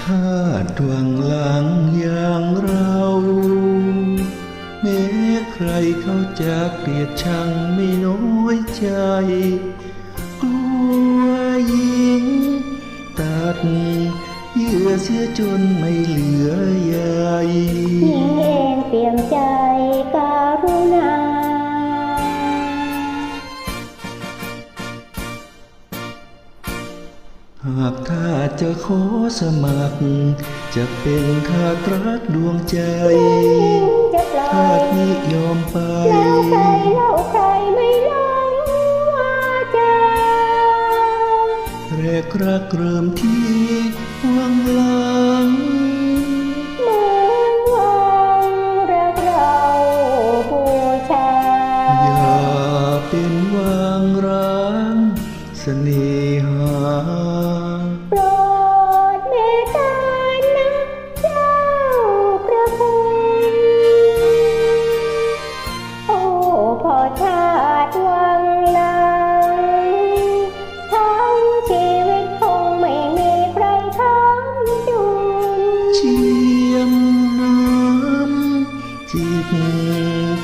ถ้าดวงหลังอย่างเรา แม้ใครเขาจะเกลียดชังไม่น้อยใจ กลัวยิง ตัดเยื่อเสียจนไม่เหลือ หากถ้าจะขอสมัคร จะเป็นทาสรักดวงใจจะปล่อทายสนิยอมไปแล้วใครเล่าใครไม่ลงว่าจะแรกรักเริ่มที่วังหลังเหมือนวังรักเราบูชาอย่าเป็นวังร้างเสน่ห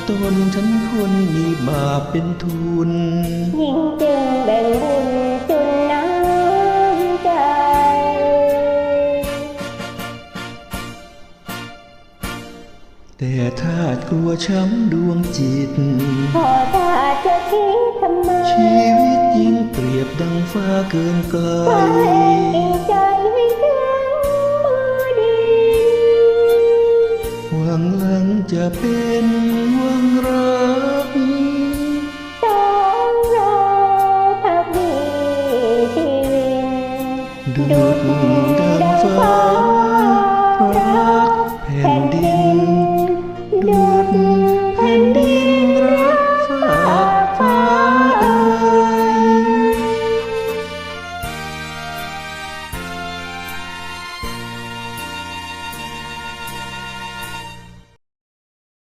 ตนฉันคนมีบาปเป็นทุน ยิ่งจึงแบ่งบุญจุนน้ำใจ แต่ถ้ากลัวช้ำดวงจิต พอถ้าจะคิดทำไมชีวิตยิ่งเปรียบดังฟ้าเกินไกลก็ให้จริงใจไม่ถึงมือดี หวังหลังจะเป็น đốt đời